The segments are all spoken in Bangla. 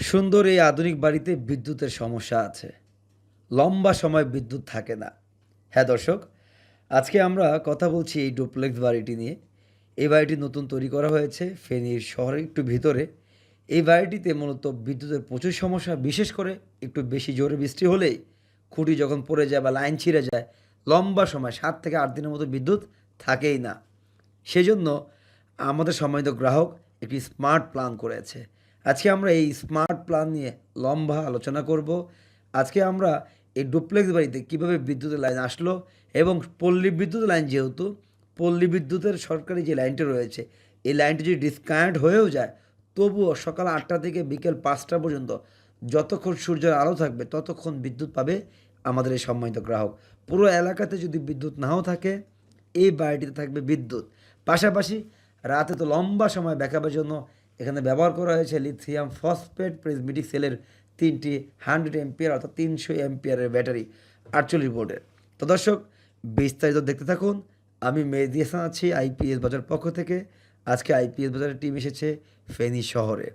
সুন্দর এই আধুনিক বাড়িতে বিদ্যুতের সমস্যা আছে। লম্বা সময় বিদ্যুৎ থাকে না। হ্যাঁ দর্শক, আজকে আমরা কথা বলছি এই ডুপ্লেক্স বাড়িটি নিয়ে। এই বাড়িটি নতুন তৈরি করা হয়েছে, ফেনীর শহরের একটু ভিতরে। এই বাড়িটিতে মূলত বিদ্যুতের প্রচুর সমস্যা, বিশেষ করে একটু বেশি জোরে বৃষ্টি হলেই খুঁটি যখন পড়ে যায় বা লাইন ছিঁড়ে যায়, লম্বা সময় সাত থেকে আট দিনের মতো বিদ্যুৎ থাকেই না। সেজন্য আমাদের সম্মানিত গ্রাহক একটি স্মার্ট প্ল্যান করেছে। আজকে আমরা এই স্মার্ট প্ল্যান নিয়ে লম্বা আলোচনা করব। আজকে আমরা এই ডুপ্লেক্স বাড়িতে কীভাবে বিদ্যুতের লাইন আসলো এবং পল্লী বিদ্যুৎ লাইন যেহেতু, পল্লী বিদ্যুতের সরকারি যে লাইনটি রয়েছে, এই লাইনটি যদি ডিসকানেক্ট হয়েও যায়, তবুও সকাল আটটা থেকে বিকেল পাঁচটা পর্যন্ত যতক্ষণ সূর্যের আলো থাকবে, ততক্ষণ বিদ্যুৎ পাবে আমাদের এই সম্মানিত গ্রাহক। পুরো এলাকাতে যদি বিদ্যুৎ নাও থাকে, এই বাড়িটিতে থাকবে বিদ্যুৎ। পাশাপাশি রাতে তো লম্বা সময় ব্যাকআপের জন্য এখানে ব্যবহার করা হয়েছে লিথিয়াম ফসফেট প্রিজমেটিক সেলের তিনটি হান্ড্রেড এমপিয়ার অর্থাৎ তিনশো এমপিয়ারের ব্যাটারি আটচল্লিশ ভোল্টের। তো দর্শক, বিস্তারিত দেখতে থাকুন। আমি মেহেদি আছি আইপিএস বাজার পক্ষ থেকে। আজকে আইপিএস বাজারের টিম এসেছে ফেনী শহরে।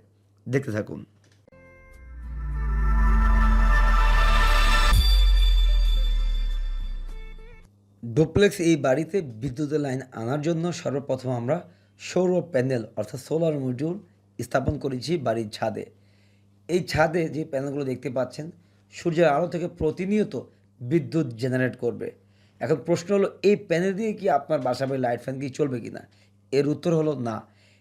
দেখতে থাকুন। ডুপ্লেক্স এই বাড়িতে বিদ্যুতের লাইন আনার জন্য সর্বপ্রথম আমরা সৌর প্যানেল অর্থাৎ সোলার মডিউল স্থাপন করেছি বাড়ির ছাদে। এই ছাদে যে প্যানেলগুলো দেখতে পাচ্ছেন, সূর্যের আলো থেকে প্রতিনিয়ত বিদ্যুৎ জেনারেট করবে। এখন প্রশ্ন হলো, এই প্যানেল দিয়ে কি আপনার বাসা বাড়ির লাইট ফ্যান কি চলবে কি না এর উত্তর হলো না।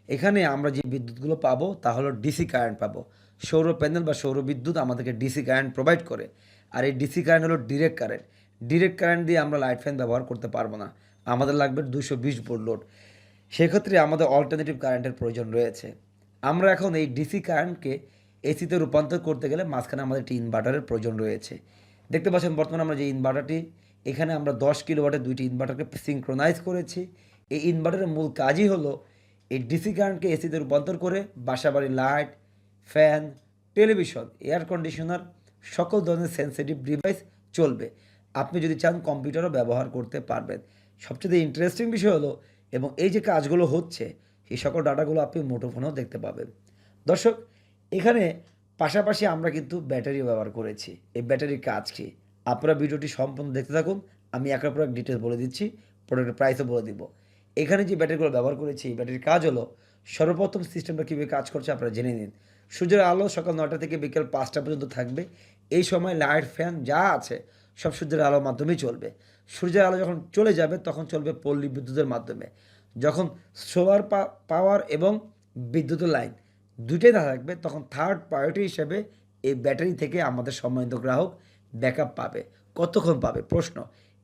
এখানে আমরা যে বিদ্যুৎগুলো পাবো, তা হলো ডিসি কারেন্ট পাবো। সৌর প্যানেল বা সৌর বিদ্যুৎ আমাদেরকে ডিসি কারেন্ট প্রোভাইড করে। আর এই ডিসি কারেন্ট হলো ডিরেক্ট কারেন্ট ডিরেক্ট কারেন্ট দিয়ে আমরা লাইট ফ্যান ব্যবহার করতে পারব না। আমাদের লাগবে দুশো বিশ ভোল্ট লোড সেক্ষেত্রে আমাদের অল্টারনেটিভ কারেন্টের প্রয়োজন রয়েছে। আমরা এখন এই ডিসি কারেন্টকে এসিতে রূপান্তর করতে গেলে মাঝখানে আমাদের একটি ইনভার্টারের প্রয়োজন রয়েছে। দেখতে পাচ্ছেন বর্তমানে আমরা যে ইনভার্টারটি এখানে আমরা দশ কিলোওয়াটের দুইটি ইনভার্টারকে সিঙ্ক্রোনাইজ করেছি। এই ইনভার্টারের মূল কাজই হলো এই ডিসি কারেন্টকে এসিতে রূপান্তর করে বাসাবাড়ির light, fan, television, air conditioner, সকল ধরনের সেন্সিটিভ ডিভাইস চলবে। আপনি যদি চান কম্পিউটারও ব্যবহার করতে পারবেন। সবচেয়ে ইন্টারেস্টিং বিষয় হলো এবং এই যে কাজগুলো হচ্ছে এই সকল ডাটাগুলো আপনি মুঠোফোনেও দেখতে পাবেন। দর্শক, এখানে পাশাপাশি আমরা কিন্তু ব্যাটারিও ব্যবহার করেছি। এই ব্যাটারির কাজ কি? আপনারা ভিডিওটি সম্পূর্ণ দেখতে থাকুন। আমি একের পর এক ডিটেলস বলে দিচ্ছি প্রোডাক্টের প্রাইসও বলে দিব। এখানে যে ব্যাটারিগুলো ব্যবহার করেছি, এই ব্যাটারির কাজ হলো, সর্বপ্রথম সিস্টেমটা কীভাবে কাজ করছে আপনারা জেনে নিন। সূর্যের আলো সকাল নটা থেকে বিকেল পাঁচটা পর্যন্ত থাকবে। এই সময় লাইট ফ্যান যা আছে, সব সূর্যের আলোর মাধ্যমেই চলবে। সূর্যের আলো যখন চলে যাবে, তখন চলবে পল্লী বিদ্যুতের মাধ্যমে। যখন সোলার পাওয়ার এবং বিদ্যুতের লাইন দুটোই না থাকবে, তখন থার্ড প্রায়োরিটি হিসেবে এই ব্যাটারি থেকে আমাদের সম্মানিত গ্রাহক ব্যাকআপ পাবে। কতক্ষণ পাবে? প্রশ্ন।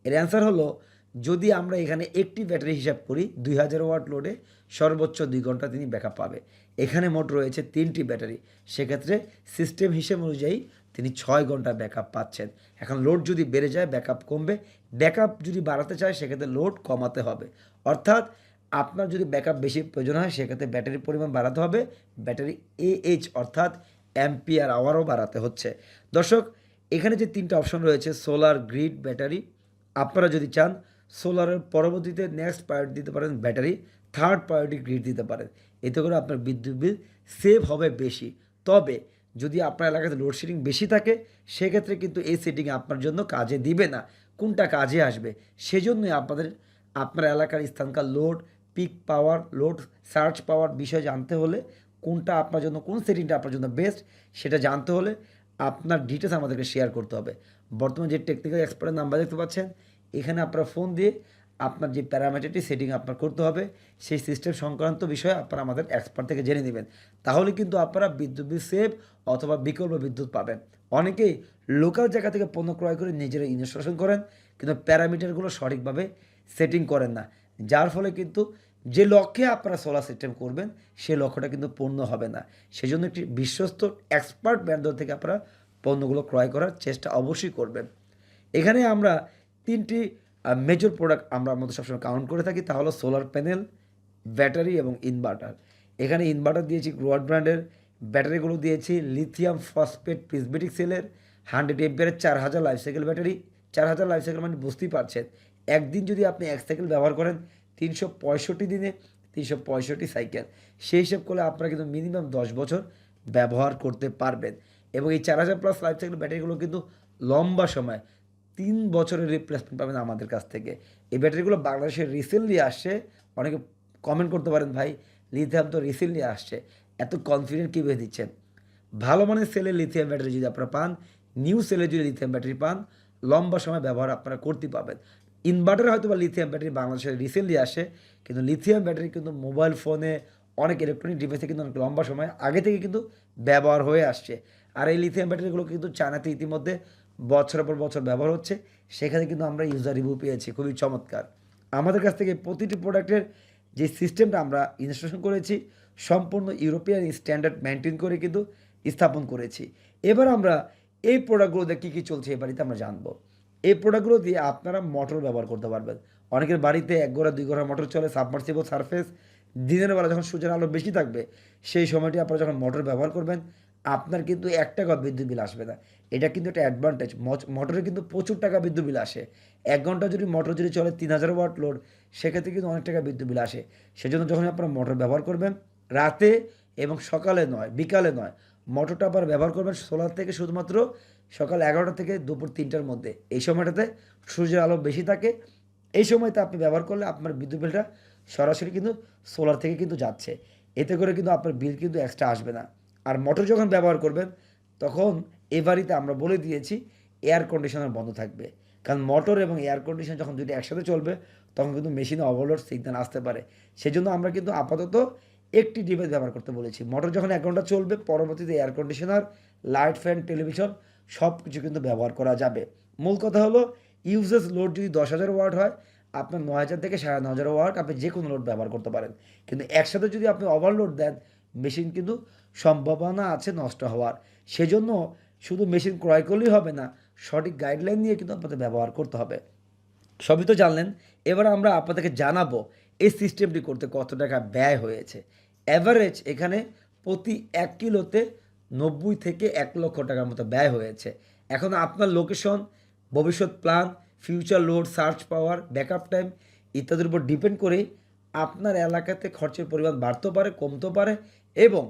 এর অ্যান্সার হলো, যদি আমরা এখানে একটি ব্যাটারি হিসাব করি, দুই হাজার ওয়াট লোডে সর্বোচ্চ দুই ঘণ্টা তিনি ব্যাকআপ পাবে। এখানে মোট রয়েছে তিনটি ব্যাটারি সেক্ষেত্রে সিস্টেম হিসেব অনুযায়ী তিনি ছয় ঘণ্টা ব্যাকআপ পাচ্ছেন। এখন লোড যদি বেড়ে যায় ব্যাকআপ কমবে। ব্যাকআপ যদি বাড়াতে চায়, সেক্ষেত্রে লোড কমাতে হবে। অর্থাৎ আপনার যদি ব্যাকআপ বেশি প্রয়োজন হয়, সেক্ষেত্রে ব্যাটারির পরিমাণ বাড়াতে হবে। ব্যাটারি এএইচ অর্থাৎ অ্যাম্পিয়ার আওয়ারও বাড়াতে হচ্ছে। দর্শক, এখানে যে তিনটা অপশন রয়েছে, সোলার গ্রিড ব্যাটারি, আপনারা যদি চান, সোলারের পরবর্তীতে নেক্সট প্রায়োরিটি দিতে পারেন ব্যাটারি, থার্ড প্রায়োরিটি গ্রিড দিতে পারেন। এতে করে আপনার বিদ্যুৎ বিল সেভ হবে বেশি। তবে, যদি আপনার এলাকাতে লোডশেডিং বেশি থাকে, সেক্ষেত্রে কিন্তু এই সেটিং আপনার জন্য কাজে দিবে না। কোনটা কাজে আসবে? সেজন্যই আপনাদের, আপনার এলাকার স্থানকার load peak power load search power বিষয় জানতে হলে কোনটা আপনার জন্য, কোন সেটিংটা আপনার জন্য বেস্ট সেটা জানতে হলে আপনার ডিটেলস আমাদেরকে শেয়ার করতে হবে। বর্তমানে যে টেকনিক্যাল এক্সপার্টের নাম্বার দেখতে পাচ্ছেন, এখানে আপনার ফোন দিয়ে আপনার যে প্যারামিটারটি সেটিং আপনার করতে হবে, সেই সিস্টেম সংক্রান্ত বিষয়ে আপনারা আমাদের এক্সপার্ট থেকে জেনে নেবেন। তাহলে কিন্তু আপনারা বিদ্যুৎ বিল সেভ অথবা বিকল্প বিদ্যুৎ পাবেন। অনেকেই লোকাল জায়গা থেকে পণ্য ক্রয় করে নিজেরা ইনস্টলেশন করেন, কিন্তু প্যারামিটারগুলো সঠিকভাবে সেটিং করেন না। যার ফলে কিন্তু যে লক্ষ্যে আপনারা সোলার সিস্টেম করবেন সে লক্ষ্যটা কিন্তু পূর্ণ হবে না। সেজন্য একটি বিশ্বস্ত এক্সপার্ট ব্র্যান্ডর থেকে আপনারা পণ্যগুলো ক্রয় করার চেষ্টা অবশ্যই করবেন। এখানে আমরা তিনটি মেজর প্রোডাক্ট আমরা আমাদের সবসময় কাউন্ট করে থাকি। তা হলো সোলার প্যানেল ব্যাটারি এবং ইনভার্টার এখানে ইনভার্টার দিয়েছি গ্রোয়ার ব্র্যান্ডের ব্যাটারিগুলো দিয়েছি লিথিয়াম ফসফেট প্রিসবেটিক সেলের হান্ড্রেড এমপিয়ারের চার হাজার লাইফ সাইকেল ব্যাটারি চার হাজার লাইফ সাইকেল মানে বুঝতেই পারছেন। একদিন যদি আপনি এক সাইকেল ব্যবহার করেন তিনশো পঁয়ষট্টি দিনে, তিনশো পঁয়ষট্টি সাইকেল সেই হিসাব করলে আপনারা কিন্তু মিনিমাম দশ বছর ব্যবহার করতে পারবেন। এবং এই চার হাজার প্লাস লাইফ সাইকেল ব্যাটারিগুলো কিন্তু লম্বা সময়, তিন বছরের রিপ্লেসমেন্ট পাবেন আমাদের কাছ থেকে। এই ব্যাটারিগুলো বাংলাদেশে রিসেন্টলি আসছে। অনেকে কমেন্ট করতে পারেন, ভাই লিথিয়াম তো রিসেন্টলি আসছে। এত কনফিডেন্ট কীভাবে দিচ্ছেন? ভালো মানের সেলের লিথিয়াম ব্যাটারি যদি আপনারা পান নিউ সেলের যদি লিথিয়াম ব্যাটারি পান, লম্বা সময় ব্যবহার আপনারা করতে পাবেন ইনভার্টার হয়তো বা লিথিয়াম ব্যাটারি বাংলাদেশে রিসেন্টলি আসে, কিন্তু লিথিয়াম ব্যাটারি কিন্তু মোবাইল ফোনে অনেক ইলেকট্রনিক ডিভাইসে কিন্তু অনেক লম্বা সময় আগে থেকে কিন্তু ব্যবহার হয়ে আসছে। আর এই লিথিয়াম ব্যাটারিগুলো কিন্তু চায়নাতে ইতিমধ্যে বছরের পর বছর ব্যবহার হচ্ছে, সেখানে কিন্তু আমরা ইউজার রিভিউ পেয়েছি, খুবই চমৎকার। আমাদের কাছ থেকে প্রতিটি প্রোডাক্টের যে সিস্টেমটা আমরা ইনস্টলেশন করেছি, সম্পূর্ণ ইউরোপিয়ান স্ট্যান্ডার্ড মেনটেন করে কিন্তু স্থাপন করেছি। এবার আমরা এই প্রোডাক্টগুলোতে কী কী চলছে এ বাড়িতে আমরা জানব। এই প্রোডাক্টগুলো দিয়ে আপনারা মোটর ব্যবহার করতে পারবেন। অনেকের বাড়িতে এক গোড়া দুই গোড়া মোটর চলে সাবমার্সিবল সারফেস দিনের বেলা যখন সূর্যের আলো বেশি থাকবে, সেই সময়টি আপনারা যখন মোটর ব্যবহার করবেন, আপনার কিন্তু এক টাকা বিদ্যুৎ বিল আসবে না। এটা কিন্তু একটা অ্যাডভান্টেজ মোটরে কিন্তু প্রচুর টাকা বিদ্যুৎ বিল আসে। এক ঘণ্টা যদি মোটর যদি চলে তিন হাজার ওয়াট লোড সেক্ষেত্রে কিন্তু অনেক টাকা বিদ্যুৎ বিল আসে। সেজন্য যখন আপনারা মোটর ব্যবহার করবেন, রাতে এবং সকালে নয়, বিকালে নয় মোটরটা আবার ব্যবহার করবেন সোলার থেকে শুধুমাত্র সকাল এগারোটা থেকে দুপুর তিনটার মধ্যে। এই সময়টাতে সূর্যের আলো বেশি থাকে। এই সময়তে আপনি ব্যবহার করলে আপনার বিদ্যুৎ বিলটা সরাসরি কিন্তু সোলার থেকে কিন্তু যাচ্ছে। এতে করে কিন্তু আপনার বিল কিন্তু এক্সট্রা আসবে না। আর মোটর যখন ব্যবহার করবেন, তখন এ বাড়িতে আমরা বলে দিয়েছি এয়ার কন্ডিশনার বন্ধ থাকবে। কারণ মোটর এবং এয়ার কন্ডিশন যখন দুটি একসাথে চলবে, তখন কিন্তু মেশিনে ওভারলোড সিগন্যাল আসতে পারে। সেজন্য আমরা কিন্তু আপাতত একটি ডিভাইস ব্যবহার করতে বলেছি। মোটর যখন এক ঘণ্টা চলবে, পরবর্তীতে air conditioner light fan television সব কিছু কিন্তু ব্যবহার করা যাবে। মূল কথা হলো ইউজেস লোড যদি দশ হাজার ওয়াট হয়, আপনার নয় হাজার থেকে সাড়ে ন হাজার ওয়াট আপনি যে কোনো লোড ব্যবহার করতে পারেন। কিন্তু একসাথে যদি আপনি ওভারলোড দেন মেশিন কিন্তু সম্ভাবনা আছে নষ্ট হওয়ার। সেজন্য শুধু মেশিন ক্রয় করলেই হবে না, সঠিক গাইডলাইন নিয়ে কিন্তু আপনাদের ব্যবহার করতে হবে। সবই তো জানলেন, এবার আমরা আপনাদেরকে জানাব, এই সিস্টেমটি করতে কত টাকা ব্যয় হয়েছে। অ্যাভারেজ এখানে প্রতি এক কিলোতে নব্বই থেকে এক লক্ষ টাকার মতো ব্যয় হয়েছে। এখন আপনার লোকেশন ভবিষ্যৎ plan future load search power backup time ইত্যাদির উপর ডিপেন্ড করে আপনার এলাকাতে খরচের পরিমাণ বাড়তেও পারে কমতেও পারে এবং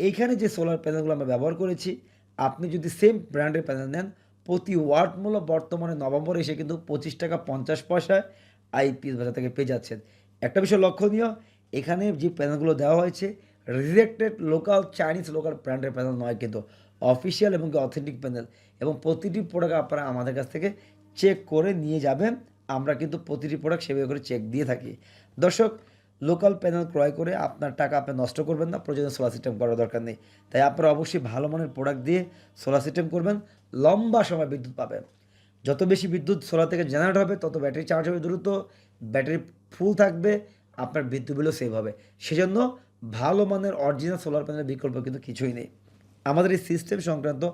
এইখানে যে সোলার প্যানেলগুলো আমরা ব্যবহার করেছি, আপনি যদি সেম ব্র্যান্ডের প্যানেল নেন, প্রতি ওয়াট মূল্য বর্তমানে নভেম্বর এসে কিন্তু পঁচিশ টাকা পঞ্চাশ পয়সায় আইপিএস বাজার থেকে পেয়ে যাচ্ছেন। একটা বিষয় লক্ষণীয়, এখানে যে প্যানেলগুলো দেওয়া হয়েছে রিজেক্টেড লোকাল চাইনিজ লোকাল ব্র্যান্ডের প্যানেল নয়, কিন্তু অফিসিয়াল এবং অথেন্টিক প্যানেল এবং প্রতিটি প্রোডাক্ট আপনারা আমাদের কাছ থেকে চেক করে নিয়ে যাবেন। আমরা কিন্তু প্রতিটি প্রোডাক্ট সেভাবে করে চেক দিয়ে থাকি। দর্শক লোকাল প্যানেল ক্রয় করে আপনার টাকা আপনি নষ্ট করবেন না, প্রয়োজনে সোলার সিস্টেম করার দরকার নেই। তাই আপনারা অবশ্যই ভালো মানের প্রোডাক্ট দিয়ে সোলার সিস্টেম করবেন, লম্বা সময় বিদ্যুৎ পাবেন। যত বেশি বিদ্যুৎ সোলার থেকে জেনারেট হবে, তত ব্যাটারি চার্জ হবে দ্রুত। ব্যাটারি ফুল থাকবে, আপনার বিদ্যুৎ বিলও সেভ হবে। সেজন্য ভালো মানের অরিজিনাল সোলার প্যানেলের বিকল্প কিন্তু কিছুই নেই। আমাদের এই সিস্টেম সংক্রান্ত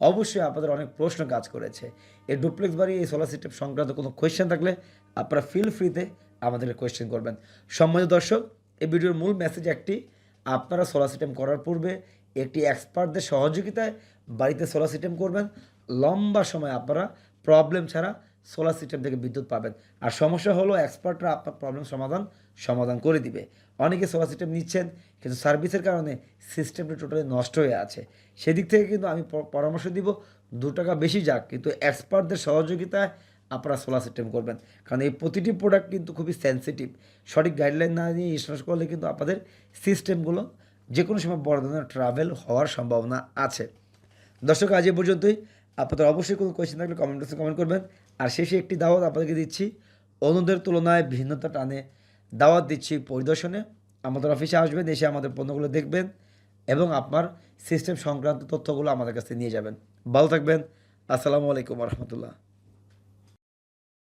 অবশ্যই আপনাদের অনেক প্রশ্ন কাজ করেছে। এই ডুপ্লেক্স বাড়ি, এই সোলার সিস্টেম সংক্রান্ত কোনো কোয়েশ্চেন থাকলে আপনারা ফিল ফ্রিতে আমাদেরকে কোয়েশ্চেন করবেন। সম্মানিত দর্শক, এই ভিডিওর মূল মেসেজ একটি, আপনারা সোলার সিস্টেম করার পূর্বে একটি এক্সপার্টদের সহযোগিতায় বাড়িতে সোলার সিস্টেম করবেন। লম্বা সময় আপনারা প্রবলেম ছাড়া সোলার সিস্টেম থেকে বিদ্যুৎ পাবেন। আর সমস্যা হলো এক্সপার্টরা আপনার প্রবলেম সমাধান সমাধান করে দিবে। অনেকে সোলার সিস্টেম নিচ্ছেন, কিন্তু সার্ভিসের কারণে সিস্টেমটা টোটালি নষ্ট হয়ে আছে। সেদিক থেকে কিন্তু আমি পরামর্শ দিব, দু টাকা বেশি যাক, কিন্তু এক্সপার্টদের সহযোগিতায় আপনারা সোলার সিস্টেম করবেন। কারণ এই প্রতিটি প্রোডাক্ট কিন্তু খুবই সেন্সিটিভ সঠিক গাইডলাইন না নিয়ে ইনস্টল করলে কিন্তু আপনাদের সিস্টেমগুলো যে কোনো সময় বড় ধরনের ট্রাভেল হওয়ার সম্ভাবনা আছে। দর্শক, আজ এ পর্যন্তই। আপনাদের অবশ্যই কোনো কোয়েশ্চেন থাকলে কমেন্ট বক্সে কমেন্ট করবেন। আর শেষে একটি দাওয়াত আপনাদেরকে দিচ্ছি। অন্যদের তুলনায় ভিন্নতা টানে দাওয়াত দিচ্ছি পরিদর্শনে। আমাদের অফিসে আসবেন, এসে আমাদের পণ্যগুলো দেখবেন এবং আপনার সিস্টেম সংক্রান্ত তথ্যগুলো আমাদের কাছে নিয়ে যাবেন। ভালো থাকবেন। আসসালামু আলাইকুম রহমতুল্লাহ।